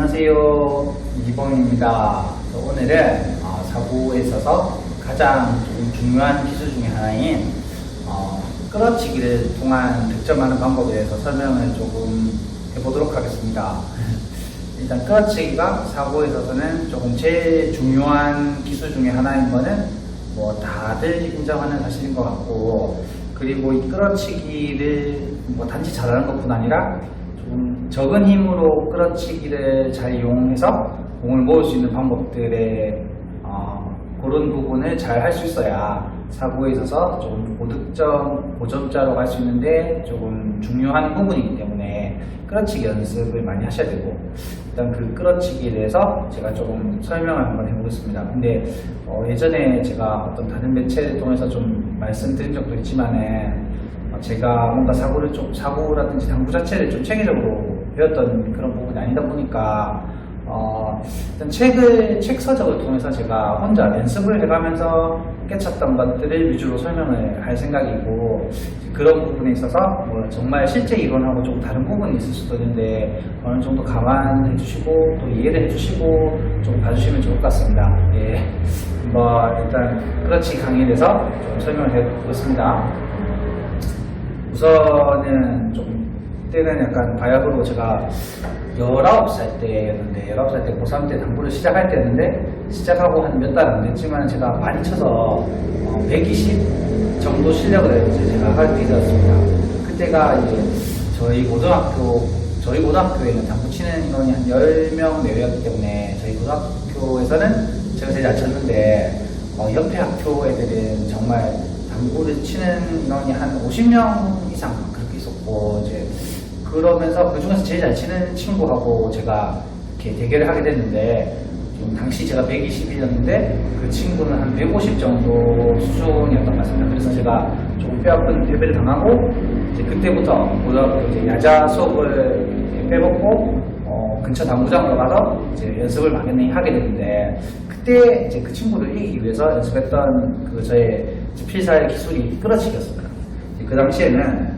안녕하세요. 이범입니다. 오늘은 어, 사고에 있어서 가장 좀 중요한 기술 중에 하나인 어, 끌어치기를 통한 득점하는 방법에 대해서 설명을 조금 해보도록 하겠습니다. 일단 끌어치기가 사고에 있어서는 조금 제일 중요한 기술 중에 하나인 거는 뭐 다들 인정하는 사실인 것 같고 그리고 이 끌어치기를 뭐 단지 잘하는 것뿐 아니라 좀 적은 힘으로 끌어치기를 잘 이용해서 공을 모을 수 있는 방법들의 어, 그런 부분을 잘 할 수 있어야 사고에 있어서 조금 고득점, 고점자로 갈 수 있는데 조금 중요한 부분이기 때문에 끌어치기 연습을 많이 하셔야 되고 일단 그 끌어치기에 대해서 제가 조금 설명을 한번 해보겠습니다. 근데 어, 예전에 제가 어떤 다른 매체를 통해서 좀 말씀드린 적도 있지만은 어, 제가 뭔가 사고를 좀 사고라든지 당구 자체를 좀 체계적으로 배웠던 그런 부분이 아니다 보니까 어, 책을 책 서적을 통해서 제가 혼자 연습을 해가면서 깨쳤던 것들을 위주로 설명을 할 생각이고 그런 부분에 있어서 뭐 정말 실제 이론하고 조금 다른 부분이 있을 수도 있는데 어느 정도 감안해 주시고 또 이해를 해 주시고 좀 봐주시면 좋을 것 같습니다. 예. 뭐 일단 그렇지 강의에 대해서 좀 설명을 해 보겠습니다. 우선은 좀 그때는 약간 바야흐로 제가 19살 때였는데 19살 때 고3 때 당구를 시작할 때였는데 시작하고 한 몇 달 안 됐지만 제가 많이 쳐서 어, 120 정도 실력을 이제 제가 하게 되었습니다. 그때가 이제 저희 고등학교 저희 고등학교에는 당구 치는 인원이 한 10명 내외였기 때문에 저희 고등학교에서는 제가 제일 잘 쳤는데 어, 옆에 학교 애들은 정말 당구를 치는 인원이 한 50명 이상 그렇게 있었고 이제 그러면서 그 중에서 제일 잘 치는 친구하고 제가 이렇게 대결을 하게 됐는데 당시 제가 121이었는데 그 친구는 한 150 정도 수준이었던 것 같습니다. 그래서 제가 조금 뼈아픈 패배를 당하고 이제 그때부터 고등학교 이제 야자 수업을 빼먹고 어, 근처 당구장으로 가서 이제 연습을 막연히 하게 됐는데 그때 이제 그 친구를 이기기 위해서 연습했던 그 저의 필살 기술이 끌어치기였습니다. 그 당시에는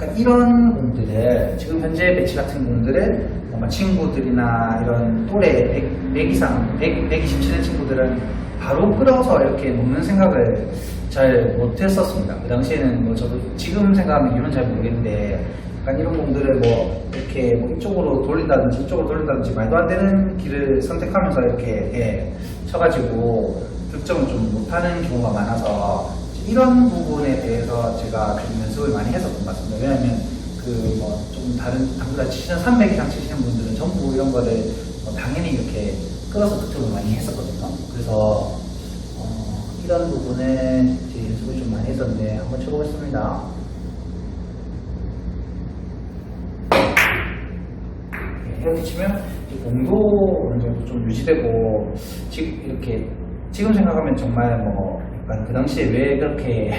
약간 이런 공들을 지금 현재 배치 같은 공들을 뭔가 친구들이나 이런 또래 100, 100 이상 100, 127의 친구들은 바로 끌어서 이렇게 놓는 생각을 잘 못했었습니다. 그 당시에는 뭐 저도 지금 생각하면 이유는 잘 모르겠는데 약간 이런 공들을 뭐 이렇게 뭐 이쪽으로 돌린다든지 이쪽으로 돌린다든지 말도 안 되는 길을 선택하면서 이렇게 예, 쳐가지고 득점을 좀 못하는 경우가 많아서 이런 부분에 대해서 제가 좀 연습을 많이 했었던 것 같습니다. 왜냐하면 그 뭐 좀 다른 당구다 치시는 300 이상 치시는 분들은 전부 이런 거를 뭐 당연히 이렇게 끌어서 득점을 많이 했었거든요. 그래서 어, 이런 부분에 이제 연습을 좀 많이 했었는데 한번 쳐보겠습니다. 네, 이렇게 치면 이 공도 어느 정도 좀 유지되고 지금 이렇게 지금 생각하면 정말 뭐 약간 그 당시에 왜 그렇게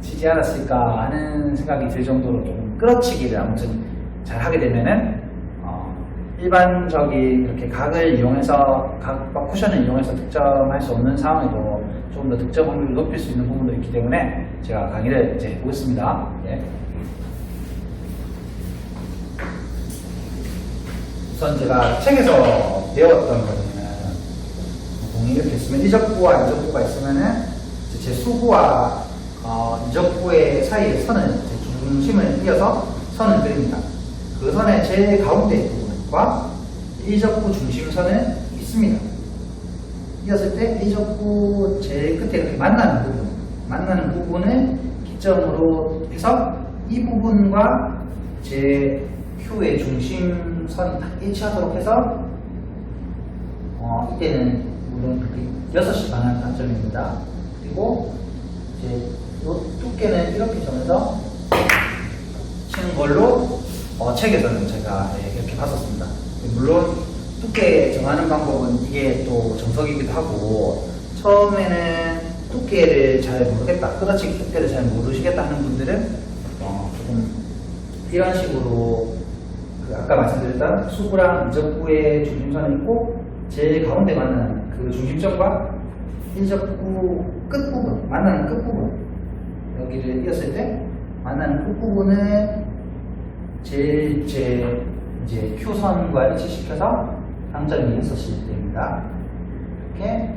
치지 않았을까 하는 생각이 들 정도로 좀 끌어치기를 아무튼 잘 하게 되면은 어, 일반적인 이렇게 각을 이용해서 각과 쿠션을 이용해서 득점할 수 없는 상황에도 조금 더 득점 확률을 높일 수 있는 부분도 있기 때문에 제가 강의를 이제 해보겠습니다. 예. 우선 제가 책에서 배웠던 거는 공이 이렇게 있으면 이적구와 이적구가 있으면은 이제 제 수구와 어, 이적구의 사이에 선을 중심을 이어서 선을 그립니다. 그 선의 제일 가운데 부분과 이적구 중심선은 있습니다. 이었을 때 이적구 제일 끝에 이렇게 만나는 부분, 만나는 부분을 기점으로 해서 이 부분과 제 큐의 중심선이 딱 일치하도록 해서 어, 이때는 물론 그게 6시 방향 단점입니다. 그리고 이제 요 두께는 이렇게 정해서 치는 걸로 어, 책에서는 제가 예, 이렇게 봤었습니다. 물론 두께 정하는 방법은 이게 또 정석이기도 하고 처음에는 두께를 잘 모르겠다, 끌어치기 두께를 잘 모르시겠다 하는 분들은 어, 조금 이런 식으로 그 아까 말씀드렸던 수구랑 이적구의 중심선이 있고 제일 가운데 만나는 그 중심점과 일적구 끝부분, 만나는 끝부분 여기를 이었을 때 만나는 끝부분을 제일 제 이제 Q선과 일치시켜서 위에 서시면 됩니다. 이렇게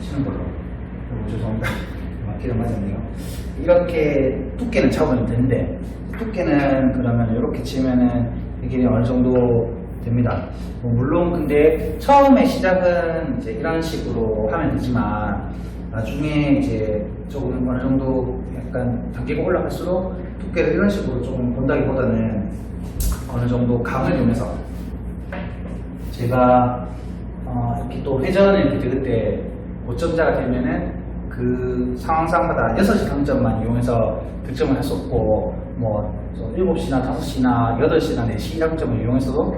치는 걸로. 어, 죄송합니다. 맞기는 맞았네요. 이렇게 두께는 잡으면 되는데, 두께는 그러면 이렇게 치면은 이게 어느 정도 됩니다. 뭐 물론 근데 처음에 시작은 이제 이런 식으로 하면 되지만, 나중에 이제 조금 어느 정도 약간 단계가 올라갈수록 두께를 이런 식으로 조금 본다기보다는 어느 정도 감을 이용해서 제가 어, 이렇게 또 회전을 그때 그때 고점자가 되면은 그 상황상마다 6시 당점만 이용해서 득점을 할 수 없고 뭐 7시나 5시나 8시나 4시 당점을 이용해서도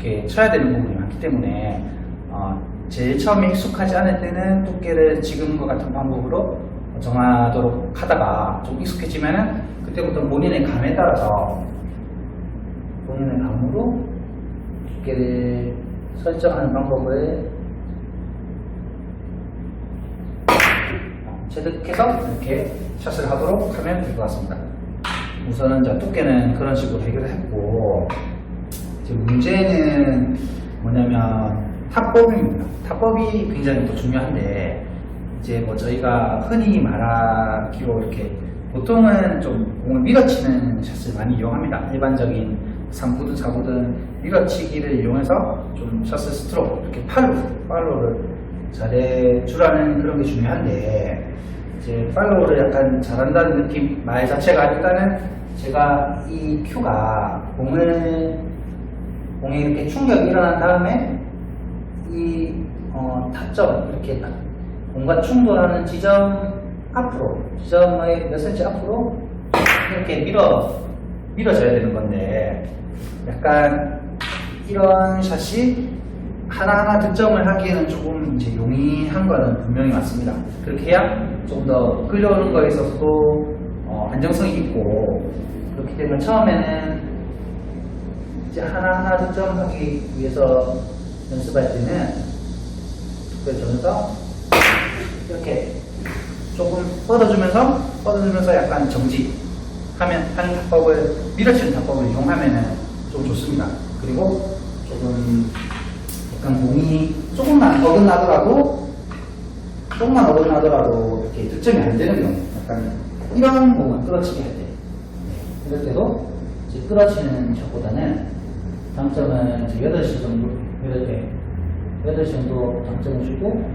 이렇게 쳐야 되는 부분이 많기 때문에 어, 제일 처음에 익숙하지 않을 때는 두께를 지금과 같은 방법으로 정하도록 하다가 좀 익숙해지면은 그때부터 본인의 감에 따라서 본인의 감으로 두께를 설정하는 방법을 체득해서 이렇게 샷을 하도록 하면 될 것 같습니다. 우선은 자 두께는 그런 식으로 해결했고 이제 문제는 뭐냐면 타법입니다. 타법이 굉장히 또 중요한데 이제 뭐 저희가 흔히 말하기로 이렇게 보통은 좀 공을 밀어치는 샷을 많이 이용합니다. 일반적인 3구든 4구든 밀어치기를 이용해서 좀 샷을 스트로크 이렇게 팔로 팔로를 잘해 주라는 그런 게 중요한데 이제 팔로우를 약간 잘한다는 느낌 말 자체가 일단은 제가 이 큐가 공을 공에 이렇게 충격이 일어난 다음에 이 어, 타점 이렇게 딱 공과 충돌하는 지점 앞으로 지점의 몇 센치 앞으로 이렇게 밀어 밀어져야 되는 건데 약간 이런 샷이 하나하나 득점을 하기에는 조금 이제 용이한 거는 분명히 맞습니다. 그렇게 해야 좀 더 끌려오는 거에 있어서도 어, 안정성이 있고 그렇기 때문에 처음에는 이제 하나하나 득점하기 위해서 연습할 때는 전에서 이렇게 조금 뻗어주면서 뻗어주면서 약간 정지 하면 하는 타법을 밀어치는 타법을 이용하면은 좀 좋습니다. 그리고 조금 약간 몸이 조금만 어긋나더라도 조금만 어긋나더라도 이렇게 득점이 안 되는 경우 약간 이런 공을 끌어치기 할때 이럴 때도 이제 끌어치는 샷보다는 당점은 이제 8시 정도 8개 8시 정도 당점을 주고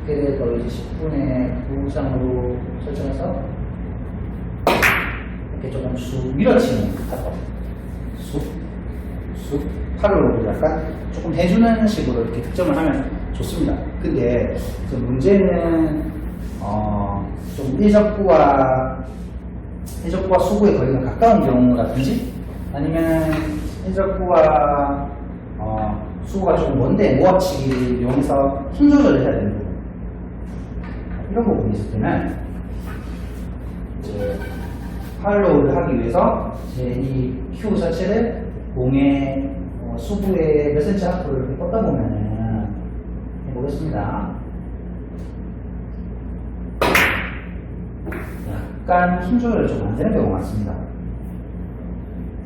두께를 거의 10분의 9장으로 설정해서 이렇게 조금 쑥 밀어치는 타법 쑥, 쑥 팔로 약간 조금 해주는 식으로 이렇게 득점을 하면 좋습니다. 근데 그 문제는 어, 좀 일적구와 일적구와 수구의 거리가 가까운 경우라든지 아니면 일적구와 어, 수구가 조금 먼데 모아치기를 이용해서 힘 조절을 해야 되는 부분 이런 부분이 있을 때는 이제 팔로우를 하기 위해서 제이큐 자체를 공의 어, 수부의 몇 센치 앞으로 뻗다 보면은 해보겠습니다. 약간 힘 조절이 좀 안 되는 경우가 많습니다.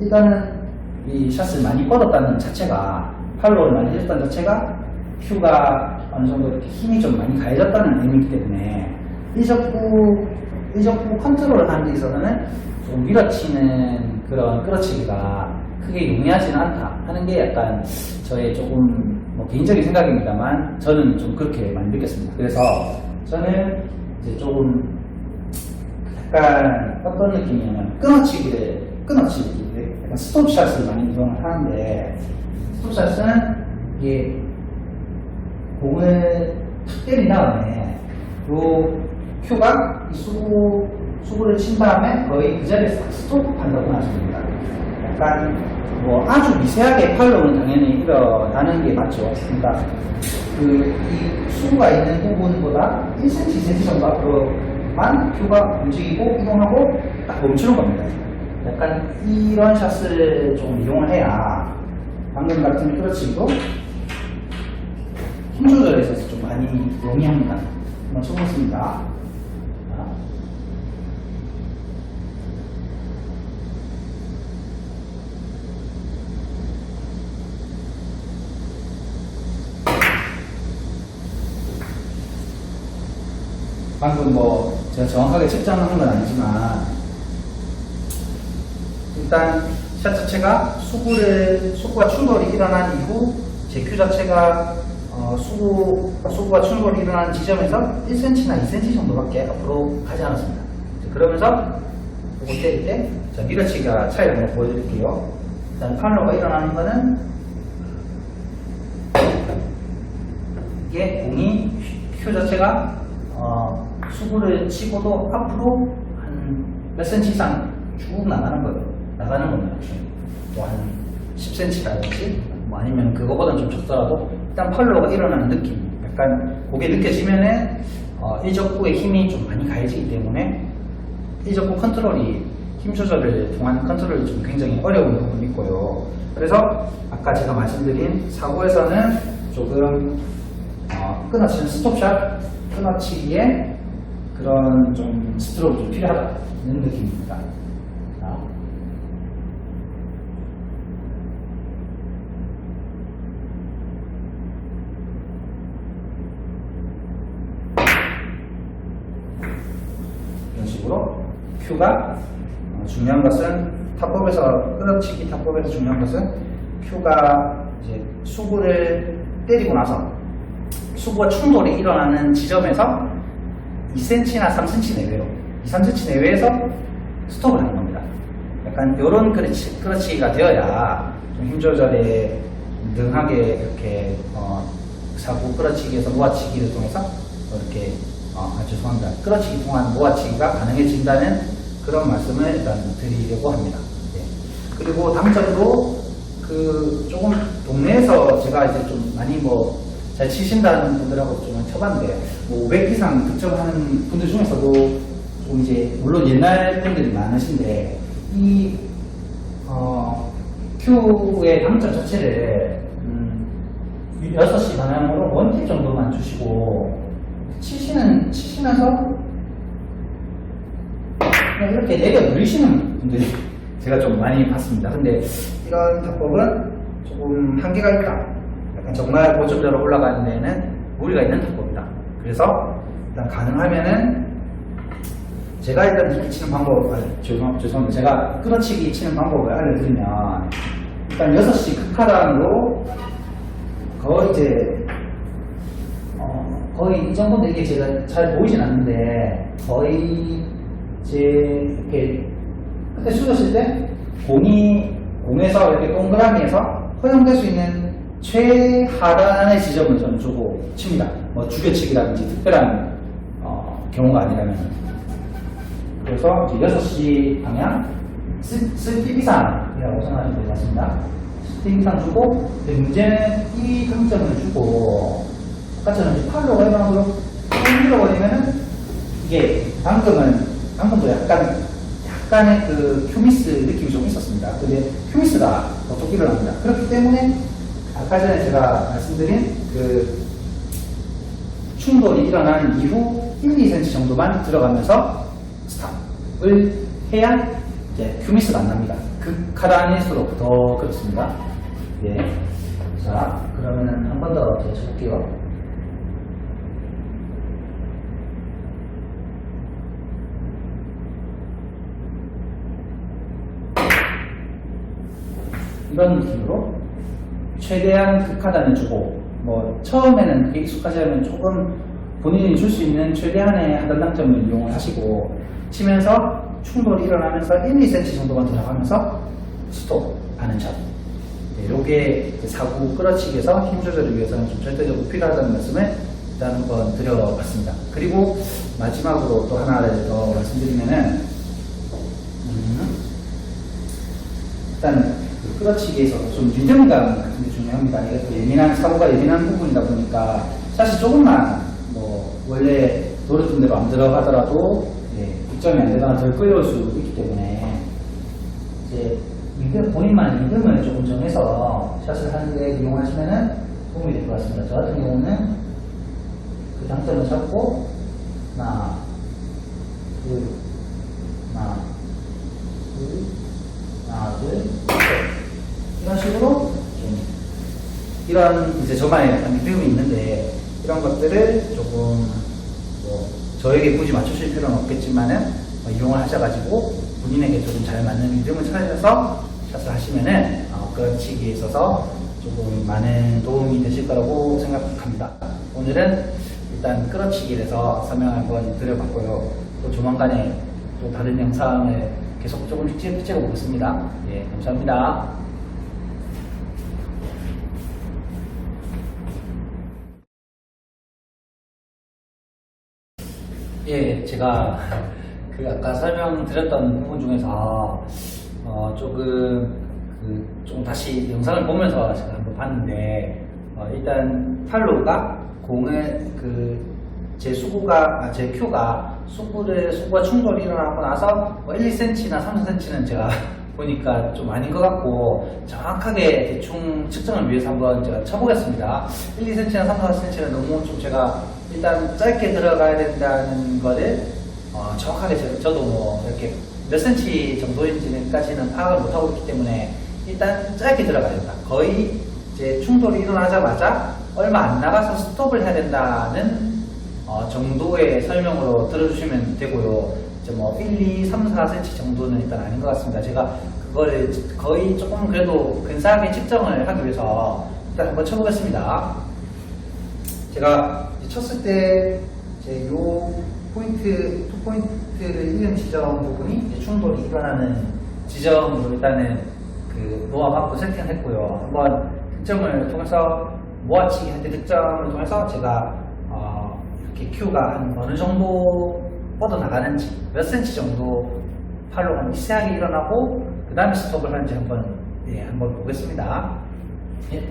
일단은 이 샷을 많이 뻗었다는 자체가 팔로우를 많이 해줬다는 자체가 큐가 어느 정도 이렇게 힘이 좀 많이 가해졌다는 의미이기 때문에 일적구 일적구 컨트롤을 하는 데 있어서는 좀 밀어치는 그런 끌어치기가 크게 용이하지는 않다 하는 게 약간 저의 조금 뭐 개인적인 생각입니다만 저는 좀 그렇게 많이 느꼈습니다. 그래서 저는 이제 조금 약간 어떤 느낌이냐면 끊어치기를 끊어치기 스톱샷을 많이 이용을 하는데 스톱샷은 이게 공을 탁 때린 다음에 요 큐가 이 수구 수구를 친 다음에 거의 그 자리에서 스톱한다고 하십니다. 약간 뭐 아주 미세하게 팔로우는 당연히 일어나는 게 맞죠. 그러니까 그 이 수구가 있는 부분보다 1cm, 2cm 정도 앞으로만 큐가 움직이고 이동하고 딱 멈추는 겁니다. 약간 이런 샷을 좀 이용을 해야 방금 같은 클러치도 힘 조절에 있어서 좀 많이 용이합니다. 한번 쳐보겠습니다. 방금 뭐 제가 정확하게 측정한 건 아니지만 일단 샷 자체가 수구를 수구와 충돌이 일어난 이후 제큐 자체가 어, 수구 수구와 충돌이 일어난 지점에서 1cm나 2cm 정도밖에 앞으로 가지 않았습니다. 그러면서 이거 때릴 때 자, 밀어치기가 차이를 한번 보여드릴게요. 일단 팔로가 일어나는 거는 이게 공이 큐 자체가 어, 수구를 치고도 앞으로 한몇 센치 이상 쭉 나가는 거예요. 나가는 겁니다. 뭐한 10cm라든지 뭐 아니면 그거보다는 좀 적더라도 일단 팔로가 일어나는 느낌 약간 그게 느껴지면은 어, 일적구의 힘이 좀 많이 가해지기 때문에 일적구 컨트롤이 힘 조절을 통한 컨트롤이 좀 굉장히 어려운 부분이 있고요. 그래서 아까 제가 말씀드린 사고에서는 조금 어, 끊어치는 스톱샷, 끊어치기에 그런 좀 스트로크가 좀 필요하다는 느낌입니다. 자. 이런 어, 중요한 것은 탑법에서 끊어치기 탑법에서 중요한 것은 큐가 이제 수구를 때리고 나서 수구와 충돌이 일어나는 지점에서 2cm나 3cm 내외로 2, 3cm 내외에서 스톱을 하는 겁니다. 약간 이런 그렇지, 그렇지가 되어야 좀힘 조절에 능하게 이렇게 어, 사구 끌어치기에서 모아치기를 통해서 이렇게 어, 아, 죄송합니다. 끌어치기 통한 모아치기가 가능해진다는 그런 말씀을 일단 드리려고 합니다. 예. 그리고 당점도 그 조금 동네에서 제가 이제 좀 많이 뭐 잘 치신다는 분들하고 좀 쳐봤는데 뭐 500 이상 득점하는 분들 중에서도 좀 이제 물론 옛날 분들이 많으신데 이 어, 큐의 당점 자체를 음, 6시 방향으로 원팁 정도만 주시고 치시는 치시면서 그냥 이렇게 내려 누리시는 분들이 제가 좀 많이 봤습니다. 근데 이런 타법은 조금 한계가 있다. 약간 정말 고점대로 올라가는 데는 무리가 있는 타법이다. 그래서 일단 가능하면은 제가 일단 이렇게 치는 방법, 아, 죄송, 죄송합니다. 제가 끌어치기 치는 방법을 알려드리면 일단 6시 극하단으로 거의 이제 어, 거의 이 정도인데 이게 제가 잘 보이진 않는데 거의 이렇게 그때 숙였을 때 공이 공에서 이렇게 동그라미에서 허용될 수 있는 최하단의 지점을 저는 주고 칩니다. 뭐 죽여치기라든지 특별한 어, 경우가 아니라면 그래서 이제 6시 방향 스킵 이상이라고 생각하시면 될 것 같습니다. 스킵 이상 주고 문제는 이 강점을 주고 아까처럼 이제 팔로가 일어나고 흔들어 버리면은 이게 방금은 방금도 약간 약간의 그 큐미스 느낌이 좀 있었습니다. 근데 큐미스가 보통 일어납니다. 그렇기 때문에 아까 전에 제가 말씀드린 그 충돌이 일어난 이후 1, 2cm 정도만 들어가면서 스탑을 해야 이제 큐미스가 안 납니다. 극하단일수록 더 그렇습니다. 예. 자, 그러면은 한 번 더 제가 쳐볼게요. 이런 느낌으로 최대한 극하단을 주고 뭐 처음에는 그게 익숙하지 않으면 조금 본인이 줄 수 있는 최대한의 하단 당점을 이용을 하시고 치면서 충돌이 일어나면서 1, 2cm 정도만 들어가면서 스톱 하는 샷. 네, 요게 사구 끌어치기에서 힘 조절을 위해서는 좀 절대적으로 필요하다는 말씀을 일단 한번 드려봤습니다. 그리고 마지막으로 또 하나를 더 말씀드리면은 음, 일단 그 끌어치기에서 좀 리듬감 같은 게 중요합니다. 또 예민한 사고가 예민한 부분이다 보니까 사실 조금만 뭐 원래 노릇던 대로 안 들어가더라도 예, 득점이 안 되거나 덜 끌려올 수 있기 때문에 이제 리듬, 본인만 리듬을 조금 정해서 샷을 하는 데 이용하시면은 도움이 될 것 같습니다. 저 같은 경우는 그 당점을 잡고 하나, 둘, 하나, 둘, 하나, 둘, 셋. 이런 식으로 좀 이런 이제 저만의 약간 리듬이 있는데 이런 것들을 조금 뭐 저에게 굳이 맞추실 필요는 없겠지만은 어, 이용을 하셔가지고 본인에게 조금 잘 맞는 리듬을 찾으셔서 샷을 하시면은 어, 끌어치기에 있어서 조금 많은 도움이 되실 거라고 생각합니다. 오늘은 일단 끌어치기에 대해서 설명 한번 드려봤고요. 또 조만간에 또 다른 영상을 계속 조금씩 찍- 찍어보겠습니다. 예, 감사합니다. 예, 제가 그 아까 설명드렸던 부분 중에서 어 조금 그 좀 다시 영상을 보면서 제가 한번 봤는데 어 일단 팔로우가 공을 그제 수구가 아, 제 큐가 수구를 수구와 충돌이 일어나고 나서 뭐 1, 2cm나 3, 4cm는 제가 보니까 좀 아닌 것 같고 정확하게 대충 측정을 위해서 한번 제가 쳐보겠습니다. 1, 2cm나 3, 4cm는 너무 좀 제가 일단 짧게 들어가야 된다는 거를 어, 정확하게 저, 저도 뭐 이렇게 몇 cm 정도인지까지는 파악을 못하고 있기 때문에 일단 짧게 들어가야 된다. 거의 이제 충돌이 일어나자마자 얼마 안 나가서 스톱을 해야 된다는 어, 정도의 설명으로 들어주시면 되고요. 이제 뭐 1, 2, 3, 4cm 정도는 일단 아닌 것 같습니다. 제가 그거를 거의 조금 그래도 근사하게 측정을 하기 위해서 일단 한번 쳐보겠습니다. 제가 쳤을 때 이제 요 포인트, 투 포인트를 잃은 지점 부분이 이제 충돌이 일어나는 지점으로 일단은 그 놓아갖고 세팅을 했고요. 한번 득점을 통해서 모아치기 할 때 득점을 통해서 제가 어, 이렇게 큐가 한 어느 정도 뻗어 나가는지 몇 센치 정도 팔로 한 미세하게 일어나고 그 다음에 스톱을 하는지 한번 예, 한번 보겠습니다. 예.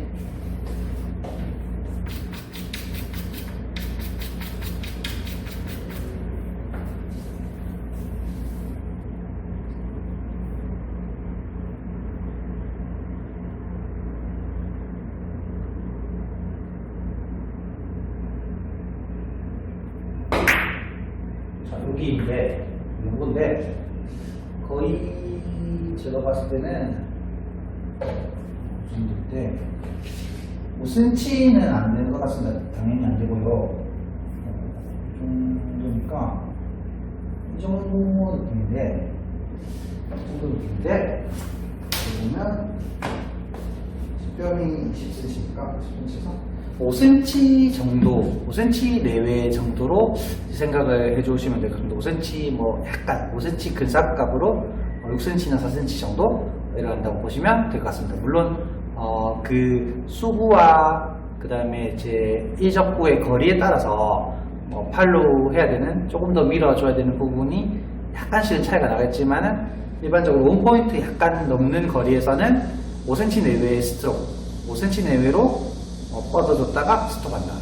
제가 봤을 때는 정도인데 5cm는 안 되는 것 같습니다. 당연히 안 되고요. 어, 이 정도니까 이 정도 느낌인데 이 정도 느낌인데 보면 뼈이 10cm입니까? 10cm에서 5cm 정도, 5cm 내외 정도로 생각을 해주시면 될것 같습니다. 5cm 뭐 약간 5cm 근사값으로 6cm나 4cm 정도 내려간다고 보시면 될 것 같습니다. 물론 어, 그 수구와 그 다음에 제 일적구의 거리에 따라서 뭐 팔로 해야 되는 조금 더 밀어줘야 되는 부분이 약간씩은 차이가 나겠지만은 일반적으로 원포인트 약간 넘는 거리에서는 5cm 내외의 스트로크, 5cm 내외로 어, 뻗어줬다가 스톱한다는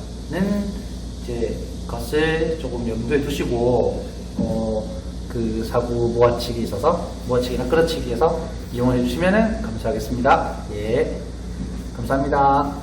이제 것을 조금 염두에 두시고 어, 그 사구 모아치기 있어서 모아치기나 끌어치기에서 이용을 해주시면 감사하겠습니다. 예, 감사합니다.